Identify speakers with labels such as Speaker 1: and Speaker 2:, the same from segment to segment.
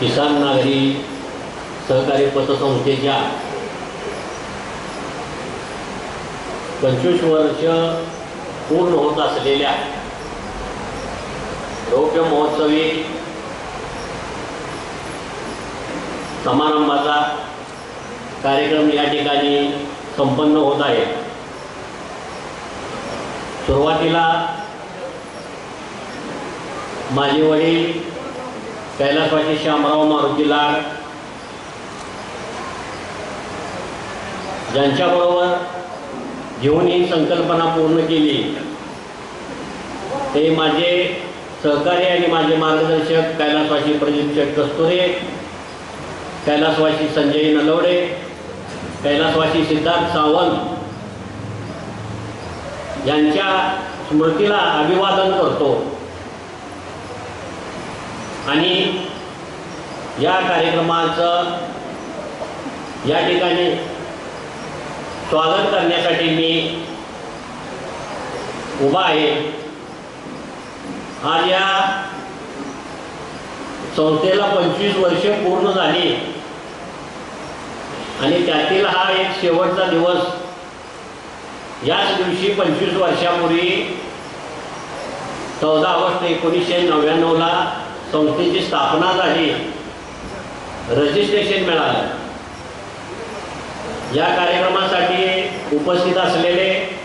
Speaker 1: किसान नागरी सहकारी पतसंस्थेच्या पंचवीस वर्ष पूर्ण होत असलेल्या रौप्य महोत्सवी समारंभाचा कार्यक्रम या ठिकाणी संपन्न होत आहे. सुरुवातीला माझे वडील कैलासवासी श्यामराव मारुती लाड ज्यांच्याबरोबर घेऊन ही संकल्पना पूर्ण केली। ते माझे सहकारी आणि माझे मार्गदर्शक कैलासवासी प्रदीप शेठ कस्तुरे कैलासवासी संजय नलवडे कैलासवासी सिद्धार्थ सावंत यांच्या स्मृतीला अभिवादन करतो। आणि या कार्यक्रमाचं या ठिकाणी स्वागत करण्यासाठी मी उभा आहे. आज या संस्थेला पंचवीस वर्षे पूर्ण झाली. आणि त्यातील हा एक शेवटचा दिवस. याच दिवशी पंचवीस वर्षापूर्वी चौदा ऑगस्ट एकोणीसशे नव्याण्णवला संस्थेची स्थापना झाली. रजिस्ट्रेशन मिळालं. या कार्यक्रमासाठी उपस्थित असलेले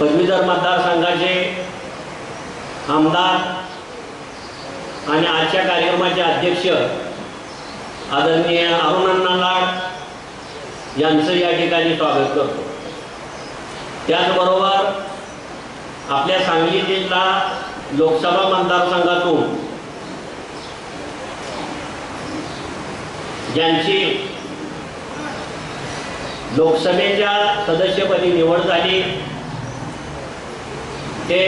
Speaker 1: पदवीधर मतदारसंघाचे आमदार आणि आजच्या कार्यक्रमाचे अध्यक्ष आदरणीय अरुणांना लाड यांचं या ठिकाणी स्वागत करतो. त्याचबरोबर आपल्या सांगली जिल्हा लोकसभा मतदारसंघातून ज्यांची लोकसभेच्या सदस्यपदी निवड झाली ते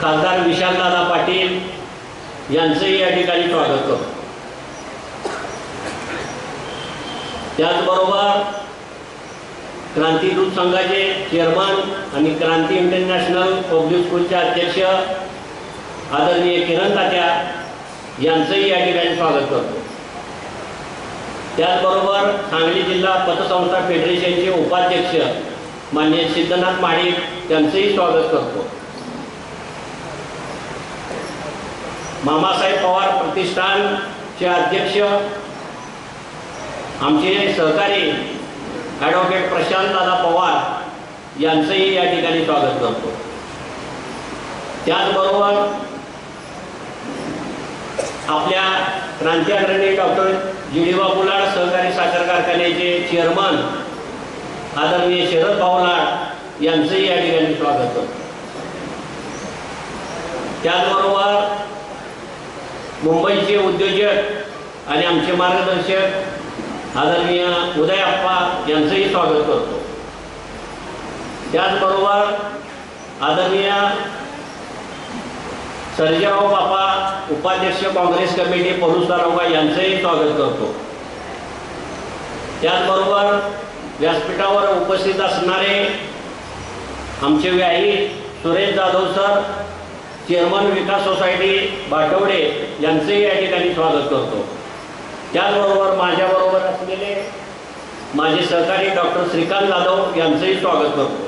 Speaker 1: खासदार विशालदादा पाटील यांचंही या ठिकाणी स्वागत करतो. त्याचबरोबर क्रांतीदूत संघाचे चेअरमन आणि क्रांती इंटरनॅशनल पब्लिक स्कूलचे अध्यक्ष आदरणीय किरण तात्या यांचंही या ठिकाणी स्वागत करतो. त्याचबरोबर सांगली जिल्हा पतसंस्था फेडरेशनचे उपाध्यक्ष मान्य सिद्धनाथ महाडिक यांचंही स्वागत करतो. मामासाहेब पवार प्रतिष्ठानचे अध्यक्ष आमचे सहकारी ॲडव्होकेट प्रशांत दादा पवार यांचंही या ठिकाणी स्वागत करतो. त्याचबरोबर आपल्या क्रांती अग्रणी डॉक्टर जिडीबा बुलाड सहकारी साखर कारखान्याचे चेअरमन आदरणीय शरद भाऊ लाड यांचंही या ठिकाणी स्वागत करतो. त्याचबरोबर मुंबईचे उद्योजक आणि आमचे मार्गदर्शक आदरणीय उदय अप्पा यांचंही स्वागत करतो. त्याचबरोबर आदरणीय सर्जेराव बापा उपाध्यक्ष काँग्रेस कमिटी परुष यांचंही स्वागत करतो. त्याचबरोबर व्यासपीठावर उपस्थित असणारे आमचे व्याही Suresh Jadhav sir chairman Vikas society Batwade यांचंही या ठिकाणी स्वागत करतो. त्याचबरोबर माझ्याबरोबर असलेले माझे सहकारी डॉक्टर श्रीकांत जाधव यांचंही स्वागत करतो.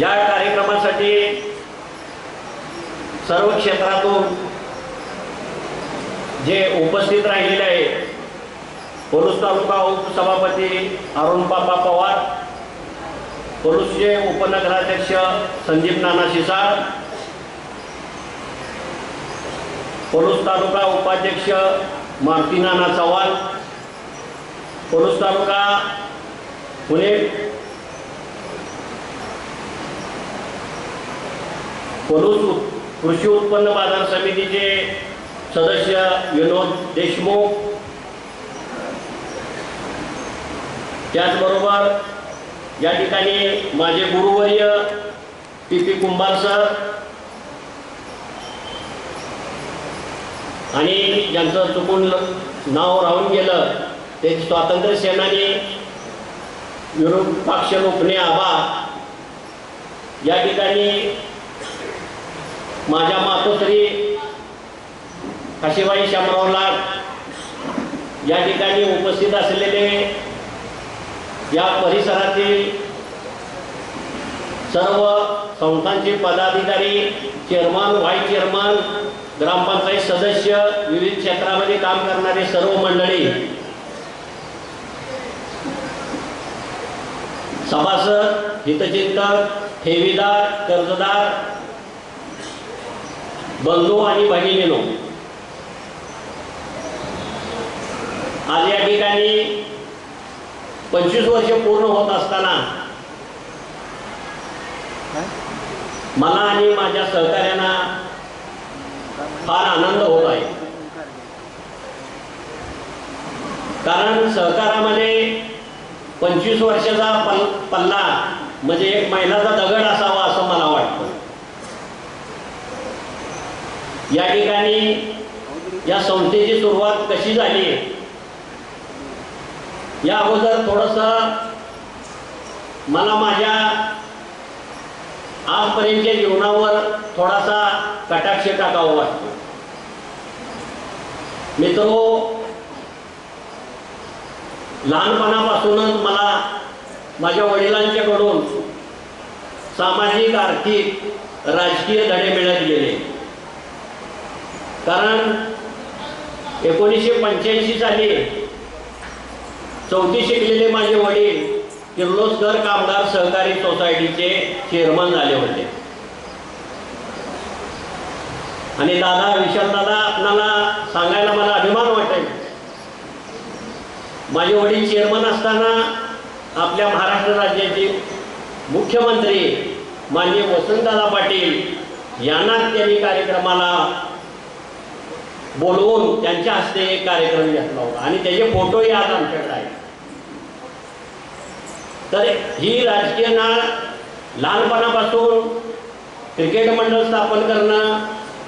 Speaker 1: या कार्यक्रमासाठी सर्व क्षेत्रातून जे उपस्थित राहिलेले आहेत पोलूस तालुका उपसभापती अरुण बाबा पवार पोलूसचे उपनगराध्यक्ष संदीप नाना शिसाळ पोलीस तालुका उपाध्यक्ष मारुती नाना चव्हाण पोलीस तालुका पुणे पोलीस कृषी उत्पन्न बाजार समितीचे सदस्य विनोद देशमुख त्याचबरोबर या ठिकाणी माझे गुरुवर्य पी पी कुंभार सर आणि ज्यांचं चुकून नाव राहून गेलं ते स्वातंत्र्य सेनानी विरोपाक्ष लोकने आबा. या ठिकाणी माझ्या मातोश्री काशीबाई शामराव लाड या ठिकाणी उपस्थित असलेले या परिसरातील सर्व संस्थांचे पदाधिकारी चेअरमन व्हाईस चेअरमन ग्रामपंचायत सदस्य विविध क्षेत्रामध्ये काम करणारे सर्व मंडळी सभासद हितचिंतक ठेवीदार कर्जदार बंधू आणि भगिनीनो आज या ठिकाणी पंचवीस वर्ष पूर्ण होत असताना मला आणि माझ्या सहकार्यांना फार आनंद होत आहे. कारण सहकारामध्ये पंचवीस वर्षाचा पल पल्ला म्हणजे एक महिलाचा दगड असावा असं मला वाटतं. या ठिकाणी या संस्थेची सुरुवात कशी झाली? या अगोदर थोडस मला माझ्या आजपर्यंतच्या जीवनावर थोडासा कटाक्ष टाकावा वाटतो. मित्रो लहानपणापासूनच मला माझ्या वडिलांच्याकडून सामाजिक आर्थिक राजकीय धडे मिळत गेले. कारण एकोणीसशे पंच्याऐंशी साली चौथी शिकलेले माझे वडील किर्लोस्कर कामगार सहकारी सोसायटीचे चेअरमन झाले होते. आणि दादा विशाल दादा आपणाला सांगायला मला अभिमान वाटेल. माझे वडील चेअरमन असताना आपल्या महाराष्ट्र राज्याचे मुख्यमंत्री माननीय वसंतदादा पाटील यांना त्यांनी कार्यक्रमाला बोलवून त्यांच्या हस्ते एक कार्यक्रम घेतला होता. आणि त्याचे फोटोही आज आमच्याकडे आहेत. तर ही राजकीय नाळ लहानपणापासून क्रिकेट मंडळ स्थापन करणं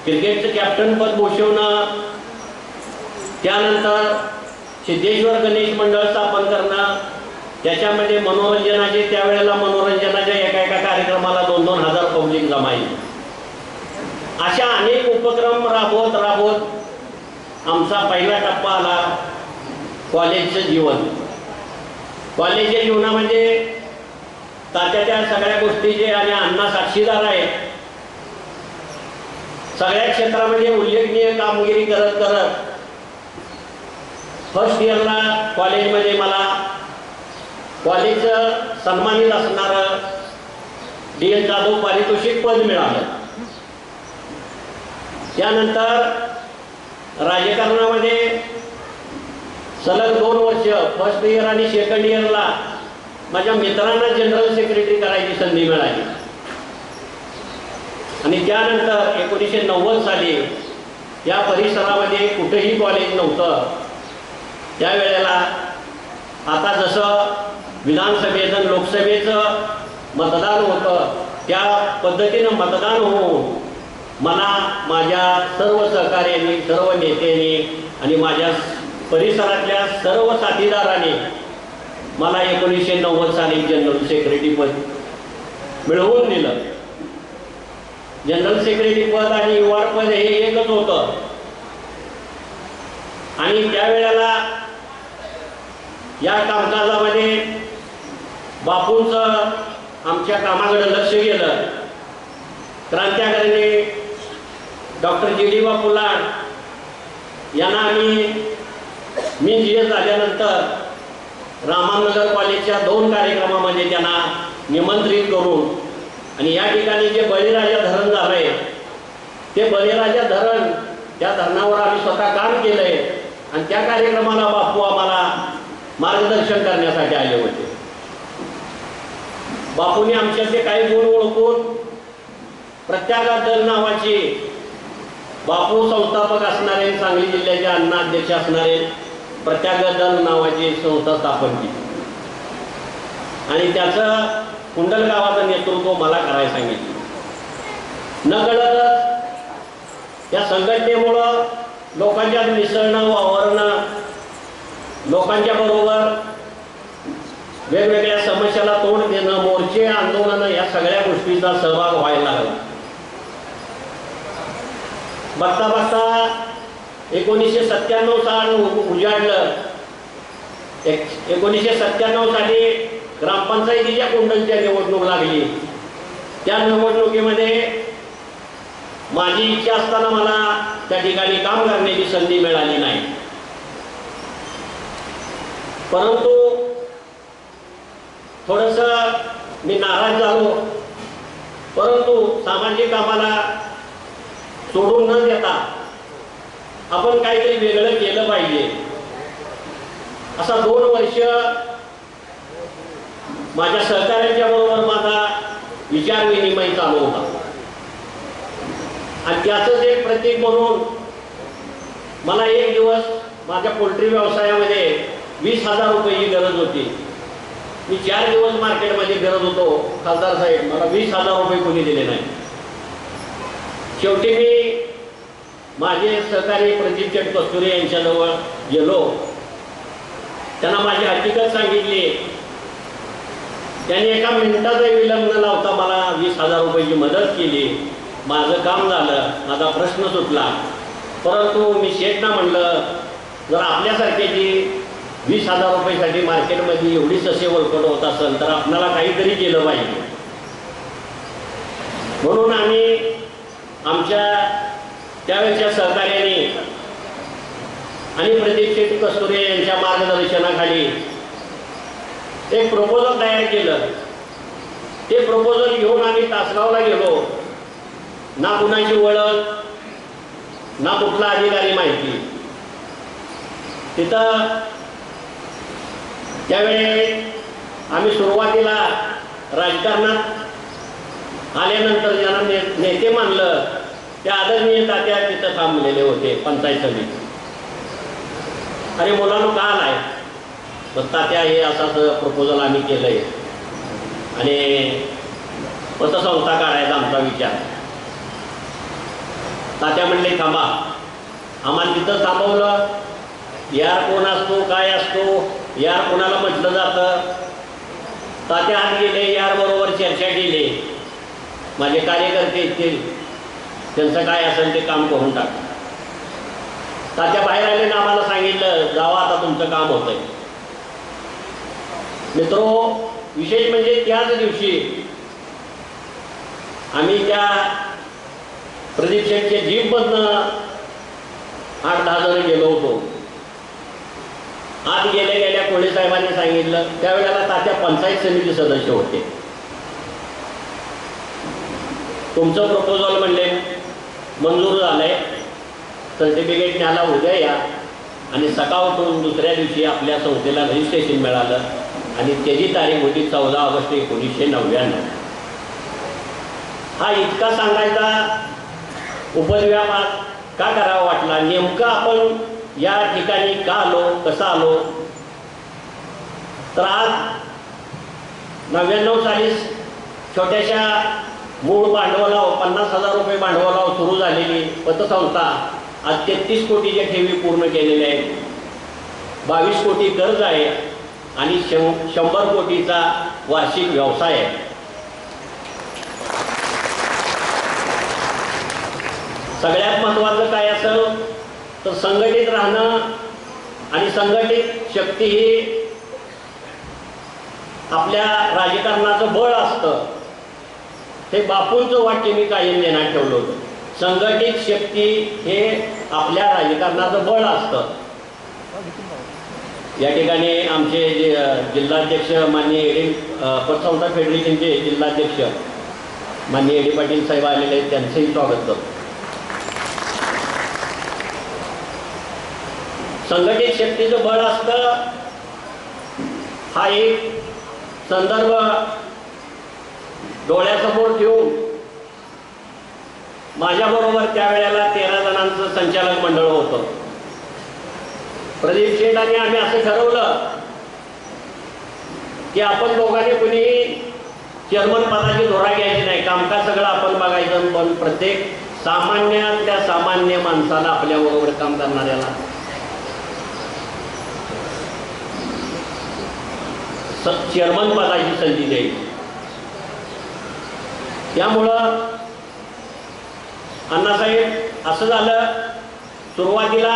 Speaker 1: क्रिकेटचं कॅप्टन पद भूषवणं त्यानंतर सिद्धेश्वर गणेश मंडळ स्थापन करणं त्याच्यामध्ये मनोरंजनाचे त्यावेळेला मनोरंजनाच्या एका एका कार्यक्रमाला दोन दोन हजार पब्लिक जमायची अशा अनेक उपक्रम राबवत राबवत आमचा पहिला टप्पा आला कॉलेजचं जीवन. कॉलेजच्या जीवनामध्ये तात्याच्या सगळ्या गोष्टीचे आणि अण्णा साक्षीदार आहेत सगळ्या क्षेत्रामध्ये उल्लेखनीय कामगिरी करत करत फर्स्ट इयरला कॉलेजमध्ये मला कॉलेजचं सन्मानित असणारं डी एन जाधव पारितोषिक पद मिळालं. त्यानंतर राजकारणामध्ये सलग दोन वर्ष फर्स्ट इयर आणि सेकंड इयरला माझ्या मित्रांना जनरल सेक्रेटरी करायची संधी मिळाली. आणि त्यानंतर एकोणीसशे नव्वद साली या परिसरामध्ये कुठेही कॉलेज नव्हतं. त्यावेळेला आता जसं विधानसभेचं लोकसभेचं मतदान होतं त्या पद्धतीनं मतदान होऊन मला माझ्या सर्व सहकार्यांनी सर्व नेत्यांनी आणि माझ्या परिसरातल्या सर्व साथीदारांनी मला एकोणीसशे नव्वद साली जनरल सेक्रेटरी पद मिळवून दिलं. जनरल सेक्रेटरी पद आणि युवा पद हे एकच होतं. आणि त्यावेळेला या कामकाजामध्ये बापूंचं आमच्या कामाकडे लक्ष गेलं. क्रांत्याकडे डॉक्टर जी डी बापू लाड यांना आम्ही मी जी एस झाल्यानंतर रामानगर कॉलेजच्या दोन कार्यक्रमामध्ये त्यांना निमंत्रित करून आणि या ठिकाणी जे बळीराजा धरण झालंय ते बळीराजा धरण त्या धरणावर आम्ही स्वतः काम केलंय आणि त्या कार्यक्रमाला बापू आम्हाला मार्गदर्शन करण्यासाठी आले होते. बापूने आमच्यातले काही गुण ओळखून प्रत्याघात दल नावाची बापू संस्थापक असणारे सांगली जिल्ह्याचे अण्णा अध्यक्ष असणारे प्रत्याघात दल नावाची संस्था स्थापन केली. आणि त्याचं कुंडल गावाचं नेतृत्व मला करायला सांगितलं. न कळतच या संघटनेमुळं लोकांच्यात मिसळणं वावरणं लोकांच्या बरोबर वेगवेगळ्या समस्याला तोंड देणं मोर्चे आंदोलनं या सगळ्या गोष्टींचा सहभाग व्हायला लागला. बघता बघता एकोणीसशे सत्त्याण्णव साल उजाडलं. एक एकोणीसशे सत्त्याण्णव साली ग्रामपंचायतीच्या कुंडलच्या निवडणूक लागली. त्या निवडणुकीमध्ये माझी इच्छा असताना मला त्या ठिकाणी काम करण्याची संधी मिळाली नाही. परंतु थोडस मी नाराज झालो. परंतु सामाजिक कामाला सोडून न देता आपण काहीतरी वेगळं केलं पाहिजे. असा दोन वर्ष माझ्या सहकार्यांच्या बरोबर माझा विचार विनिमय चालू होता. आणि त्याचंच एक प्रतीक म्हणून मला एक दिवस माझ्या पोल्ट्री व्यवसायामध्ये वीस हजार रुपयाची गरज होती. मी चार दिवस मार्केटमध्ये गरज होतो खासदार साहेब मला वीस हजार रुपये कोणी दिले नाही शेवटी मी माझे सहकारी प्रदीप चट कस्तुरे यांच्याजवळ गेलो. त्यांना माझी हकीकत सांगितली. त्यांनी एका मिनिटाचा विलंब न लावता मला वीस हजार रुपयाची मदत केली. माझं काम झालं माझा प्रश्न सुटला. परंतु मी शेठना म्हणलं जर आपल्यासारख्याची वीस हजार रुपयासाठी मार्केटमध्ये एवढी ससे वळकट होत असेल तर आपल्याला काहीतरी केलं पाहिजे. म्हणून आम्ही आमच्या त्यावेळेच्या सहकार्याने आणि प्रदीप शेठ कस्तुरे यांच्या मार्गदर्शनाखाली एक प्रपोजल तयार केलं. ते प्रपोजल घेऊन आम्ही तासगावला गेलो. ना कुणाची ओळख ना कुठला अधिकारी माहिती. तिथं त्यावेळी आम्ही सुरुवातीला राजकारणात आल्यानंतर ज्यांना ने नेते मानलं त्या आदरणीय तात्या तिथं थांबलेले होते पंचायत समिती. अरे मुलांना का आलाय? मग तात्या हे असं प्रपोजल आम्ही केलंय. आणि पतसंस्था काढायचा आमचा विचार. तात्या म्हणले थांबा. आम्हाला तिथं थांबवलं. यार कोण असतो काय असतो? यार कोणाला म्हटलं जातं? तात्या आत गेले यार बरोबर चर्चा केली. माझे कार्यकर्ते येतील. त्यांचं काय असेल ते काम करून टाक. तात्या बाहेर आले ना आम्हाला सांगितलं जावा आता तुमचं काम होतंय. मित्रो विशेष म्हणजे त्याच दिवशी आम्ही त्या प्रदीप शेठच्या जीपमधनं आठ दहा जण गेलो होतो. आत गेल्या गेल्या कोळी साहेबांनी सांगितलं त्यावेळेला तात्या पंचायत समिती सदस्य होते. तुमचं प्रपोजल म्हणले मंजूर झालंय. सर्टिफिकेट न्यायला उद्या या. आणि सकाळ उठून दुसऱ्या दिवशी आपल्या संस्थेला रजिस्ट्रेशन मिळालं. आणि त्याची तारीख होती चौदा ऑगस्ट एकोणीसशे नव्याण्णव. हा इतका सांगायचा उपद्व्याप का करावा वाटला? नेमकं आपण या ठिकाणी का आलो? कसा आलो? तर आज नव्याण्णव साली छोट्याशा मूळ भांडवलावर पन्नास हजार रुपये भांडवलावर सुरू झालेली पतसंस्था आज तेहतीस कोटीच्या ठेवी पूर्ण केलेल्या आहेत. बावीस कोटी कर्ज आहे. आणि शं शंभर कोटीचा वार्षिक व्यवसाय आहे. सगळ्यात महत्त्वाचं काय असेल तर संघटित राहणं आणि संघटित शक्ती ही आपल्या राजकारणाचं बळ असतं. हे बापूंचं वाक्य मी कायम देण्यात ठेवलं होतं. संघटित शक्ती हे आपल्या राजकारणाचं बळ असतं. या ठिकाणी आमचे जे जिल्हाध्यक्ष माननीय एडी पतसंस्था फेडरेशनचे जिल्हाध्यक्ष माननीय एडी पाटील साहेब आलेले आहेत त्यांचंही स्वागत करतो. संघटित शक्तीचं बळ असतं हा एक संदर्भ डोळ्यासमोर ठेवून माझ्याबरोबर त्यावेळेला तेरा जणांचं संचालक मंडळ होतं. प्रदीप शेठ आणि आम्ही असं ठरवलं की आपण दोघांनी कुणीही चेअरमन पदाची धोरा घ्यायची नाही. कामकाज सगळं आपण बघायचं पण प्रत्येक सामान्यातल्या सामान्य माणसाला आपल्या बरोबर काम करणाऱ्याला. चेअरमन पदाची संधी द्यायची. त्यामुळं अण्णासाहेब असं झालं सुरुवातीला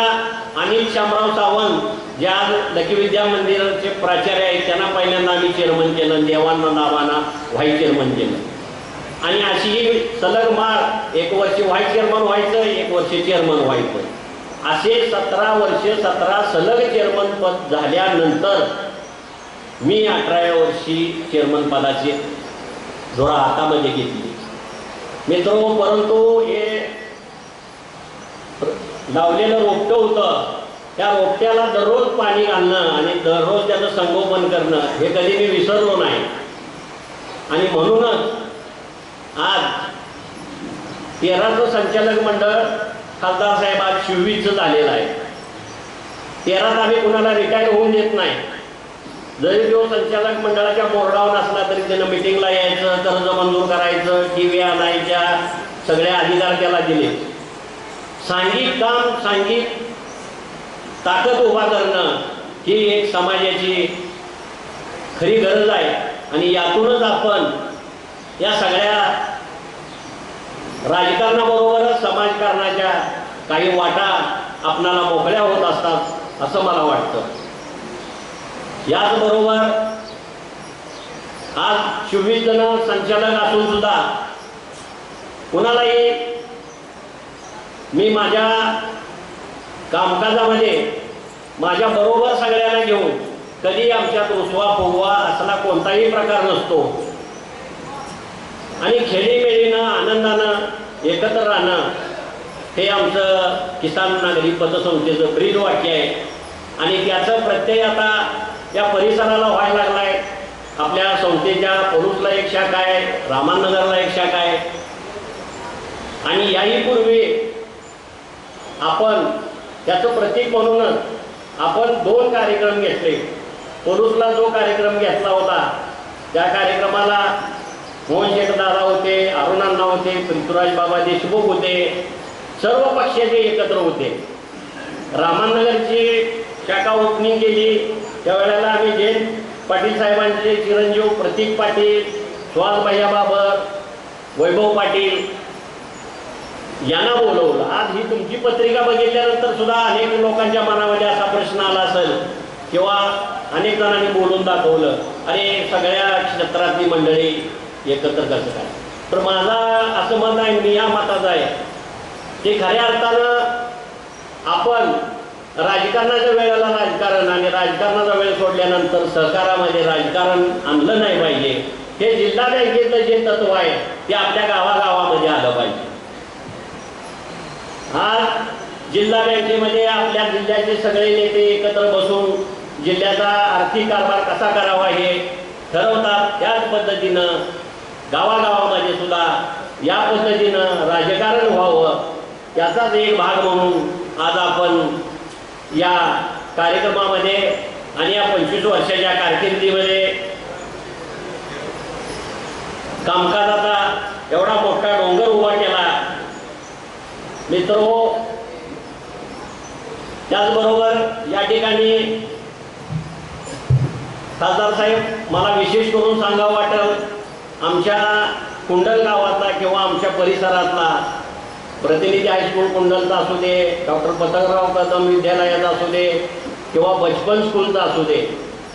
Speaker 1: अनिल शामराव सावंत जे आज लकी विद्या मंदिराचे प्राचार्य आहेत त्यांना पहिल्यांदा आम्ही चेअरमन केलं देवांना नावाना व्हाईस चेअरमन केलं. आणि अशी ही सलग मार एक वर्ष व्हाईस चेअरमन व्हायचं एक वर्ष चेअरमन व्हायचं. असे सतरा वर्षे सतरा सलग चेअरमन पद झाल्यानंतर मी अठराव्या वर्षी चेअरमन पदाची धोरा हातामध्ये घेतली. मित्र परंतु हे लावलेलं रोपटं होतं. त्या रोपट्याला दररोज पाणी घालणं आणि दररोज त्याचं संगोपन करणं हे कधी मी विसरलो नाही. आणि म्हणूनच आज तेराचं संचालक मंडळ खासदार साहेब आज शिववीचं झालेलं आहे. तेरात आम्ही कुणाला रिटायर होऊन देत नाही. जरी तो संचालक मंडळाच्या बोर्डावर असला तरी त्यानं मिटिंगला यायचं कर्ज मंजूर करायचं टी व्ही आणायच्या सगळ्या अधिकार त्याला दिले. सांघिक काम सांघिक ताकद उभा करणं ही एक समाजाची खरी गरज आहे. आणि यातूनच आपण या सगळ्या राजकारणाबरोबरच समाजकारणाच्या काही वाटा आपणाला मोकळ्या होत असतात असं मला वाटतं. याचबरोबर आज चोवीस जण संचालक असून सुद्धा कुणालाही मी माझ्या कामकाजामध्ये माझ्या बरोबर सगळ्यांना घेऊन कधी आमच्यात रुसवा फुगवा असला कोणताही प्रकार नसतो. आणि खेळीमेळीनं आनंदानं एकत्र राहणं हे आमचं किसान नागरी पतसंस्थेचं ब्रीद वाक्य आहे. आणि त्याचं प्रत्यय आता या परिसराला व्हायला लागला आहे आपल्या संस्थेच्या पलूसला एक शाखा आहे रामानगरला एक शाखा आहे. आणि याही पूर्वी आपण त्याचं प्रतीक म्हणूनच आपण दोन कार्यक्रम घेतले. पुरुषला जो कार्यक्रम घेतला होता त्या कार्यक्रमाला मोहन शेखदादा होते अरुणांना होते पृथ्वीराज बाबा देशमुख होते सर्व पक्षाचे एकत्र होते. रामानगरची शाखा ओपनिंग केली. त्यावेळेला आम्ही जैन पाटील साहेबांचे चिरंजीव प्रतीक पाटील सुहास भैया बाबर वैभव पाटील यांना बोलवलं. आज ही तुमची पत्रिका बघितल्यानंतर सुद्धा अनेक लोकांच्या मनामध्ये असा प्रश्न आला असेल किंवा अनेक जणांनी बोलून दाखवलं अरे सगळ्या क्षेत्रातली मंडळी एकत्र कसं काय? तर माझा असं मत आहे मी या मताचा आहे. की खऱ्या अर्थानं आपण राजकारणाच्या वेळेला राजकारण आणि राजकारणाचा वेळ सोडल्यानंतर सहकारामध्ये राजकारण आणलं नाही पाहिजे हे जिल्हा बँकेचं जे तत्व आहे ते आपल्या गावागावामध्ये आलं पाहिजे. आज जिल्हा बँकेमध्ये आपल्या जिल्ह्याचे सगळे नेते एकत्र बसून जिल्ह्याचा आर्थिक कारभार कसा करावा हे ठरवतात. त्याच पद्धतीनं गावागावामध्ये सुद्धा या पद्धतीनं राजकारण व्हावं याचाच एक भाग म्हणून आज आपण या कार्यक्रमामध्ये आणि या पंचवीस वर्षाच्या कारकिर्दीमध्ये कामकाजाचा एवढा मोठा डोंगर मित्र हो, त्याचबरोबर या ठिकाणी खासदार साहेब मला विशेष करून सांगावं वाटत आमच्या कुंडल गावातला किंवा आमच्या परिसरातला प्रतिनिधी हायस्कूल कुंडलचा असू दे डॉक्टर पतंगराव कदम विद्यालयाचा असू दे किंवा बचपन स्कूलचा असू दे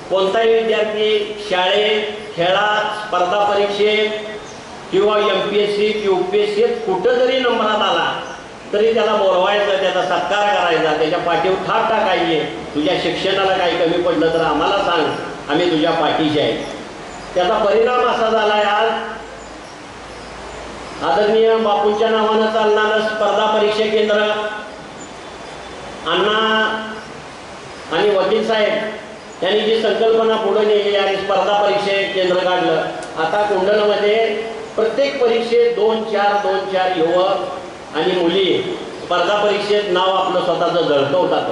Speaker 1: कोणताही विद्यार्थी शाळेत खेळात स्पर्धा परीक्षेत किंवा M P S C U P S सीत कुठं जरी नंबरात आला तरी त्याला बोलवायचं त्याचा सत्कार करायचा त्याच्या पाठीवर थाप टाकायची. तुझ्या शिक्षणाला काही कमी पडलं तर आम्हाला सांग आम्ही तुझ्या पाठीशी आहे. त्याचा परिणाम असा झाला आज. आदरणीय बापूंच्या नावानं चालणारं स्पर्धा परीक्षा केंद्र. अण्णा आणि वकील साहेब यांनी जी संकल्पना पुढे नेली आणि स्पर्धा परीक्षे केंद्र काढलं. आता कुंडलमध्ये प्रत्येक परीक्षेत दोन चार दोन चार युवक आणि मुली स्पर्धा परीक्षेत नाव आपलं स्वतःचं जळकवतात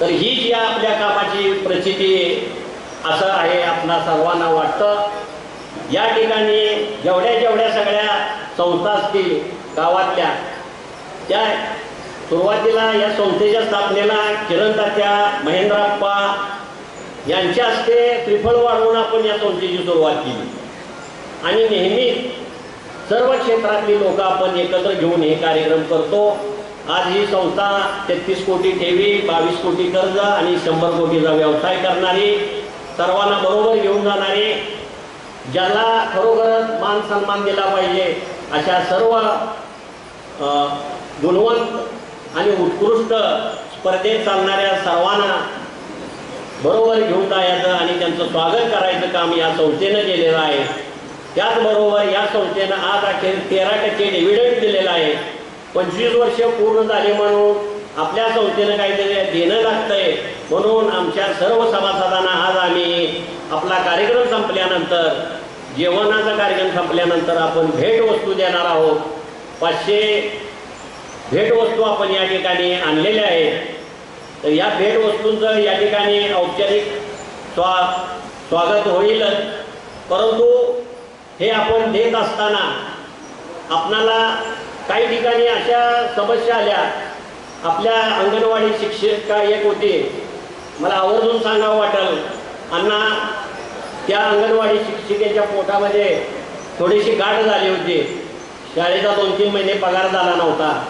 Speaker 1: तर ही जी आपल्या कामाची प्रचिती असं आहे आपणा सर्वांना वाटतं. या ठिकाणी जेवढ्या जेवढ्या सगळ्या संस्था असतील गावातल्या त्या सुरुवातीला या संस्थेच्या स्थापनेला किरण तात्या महेंद्राप्पा यांच्या हस्ते त्रिफळ वाढवून आपण या संस्थेची सुरुवात केली. आणि नेहमीच सर्व क्षेत्रातली लोक आपण एकत्र घेऊन हे कार्यक्रम करतो. आज ही संस्था तेहतीस कोटी ठेवी बावीस कोटी कर्ज आणि शंभर कोटीचा व्यवसाय करणारी सर्वांना बरोबर घेऊन जाणारी ज्याला खरोखरच मान सन्मान दिला पाहिजे अशा सर्व गुणवंत आणि उत्कृष्ट स्पर्धेत चालणाऱ्या सर्वांना बरोबर घेऊन जायचं आणि त्यांचं स्वागत करायचं काम या संस्थेनं केलेलं आहे. त्याचबरोबर या संस्थेनं आज अखेर तेरा टक्के डिव्हिडंड दिलेला आहे. पंचवीस वर्ष पूर्ण झाले म्हणून आपल्या संस्थेनं काहीतरी देणं लागतंय म्हणून आमच्या सर्व सभासदांना आज आम्ही आपला कार्यक्रम संपल्यानंतर जेवणाचा कार्यक्रम संपल्यानंतर आपण भेटवस्तू देणार आहोत. पाचशे भेटवस्तू आपण या ठिकाणी आणलेल्या आहेत. तर या भेटवस्तूंचं या ठिकाणी औपचारिक स्वा स्वागत होईलच. परंतु हे आपण देत असताना आपणाला काही ठिकाणी अशा समस्या आल्या. आपल्या अंगणवाडी शिक्षिका एक होते. मला आवर्जून सांगावं वाटेल. अण्णा त्या अंगणवाडी शिक्षिकेच्या पोटामध्ये थोडीशी गाठ झाली होती. शाळेचा दोन तीन महिने पगार झाला नव्हता.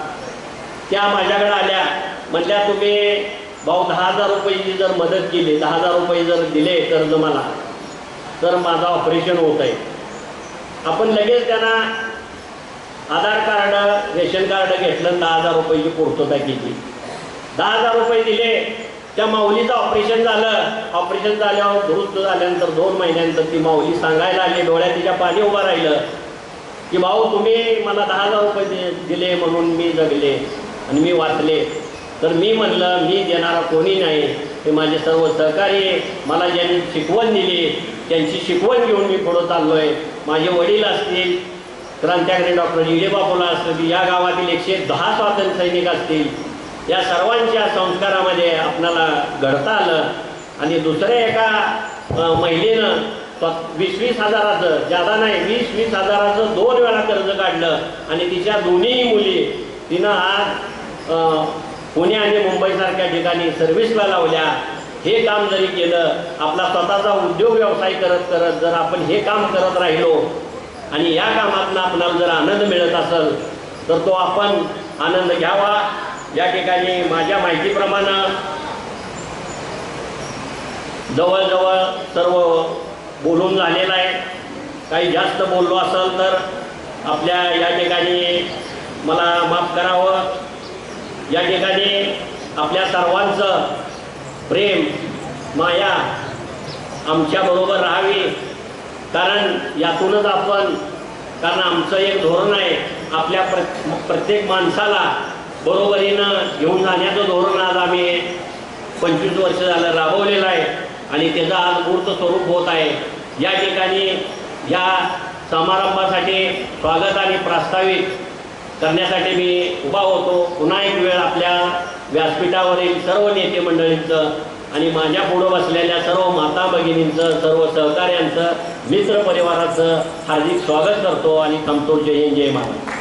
Speaker 1: त्या माझ्याकडे आल्या. म्हटल्या तुम्ही भाऊ दहा हजार रुपयाची जर मदत केली दहा हजार रुपये जर दिले कर्ज मला तर माझं ऑपरेशन होत आहे. आपण लगेच त्यांना आधार कार्ड रेशन कार्ड घेतलं आणि दहा हजार रुपयाची पूर्तता केली. दहा हजार रुपये दिले त्या माऊलीचं ऑपरेशन झालं. ऑपरेशन झाल्यावर दुरुस्त झाल्यानंतर दोन महिन्यानंतर ती माऊली सांगायला आली डोळ्यात तिच्या पाणी उभं राहिलं की भाऊ तुम्ही मला दहा हजार रुपये दिले म्हणून मी जगले आणि मी वाचले. तर मी म्हणलं मी देणारा कोणी नाही. हे माझे सर्व सहकारी मला ज्यांनी शिकवण दिली त्यांची शिकवण घेऊन मी पुढं चाललो आहे माझे वडील असतील क्रांत्याकडे डॉक्टर इडे असतील या गावातील एकशे दहा स्वातंत्र्य सैनिक असतील. या सर्वांच्या संस्कारामध्ये आपणाला घडता आलं. आणि दुसऱ्या एका महिलेनं वीस वीस हजाराचं जादा नाही वीस वीस हजाराचं दोन वेळा कर्ज काढलं. आणि तिच्या दोन्ही मुली तिनं आज पुणे आणि मुंबईसारख्या ठिकाणी सर्व्हिसला लावल्या. हे काम जरी केलं आपला स्वतःचा उद्योग व्यवसाय करत करत जर आपण हे काम करत राहिलो आणि या कामातनं आपल्याला जर आनंद मिळत असेल तर तो आपण आनंद घ्यावा. या ठिकाणी माझ्या माहितीप्रमाणे जवळजवळ सर्व बोलून झालेलं आहे. काही जास्त बोललो असेल तर आपल्या या ठिकाणी मला माफ करावं. या ठिकाणी आपल्या सर्वांचं प्रेम माया आमच्याबरोबर राहावी. कारण यातूनच आपण कारण आमचं एक धोरण आहे आपल्या प्र प्रत्येक माणसाला बरोबरीनं घेऊन जाण्याचं धोरण आज आम्ही पंचवीस वर्ष झालं राबवलेलं आहे आणि त्याचं आज मूर्त स्वरूप होत आहे. या ठिकाणी या समारंभासाठी स्वागत आणि प्रास्ताविक करण्यासाठी मी उभा होतो. पुन्हा एक वेळ आपल्या व्यासपीठावरील सर्व नेते मंडळींचं आणि माझ्या पुढं बसलेल्या सर्व माता भगिनींचं सर्व सहकार्यांचं मित्र परिवाराचं हार्दिक स्वागत करतो आणि थांबतो जय हिंद जय महाराज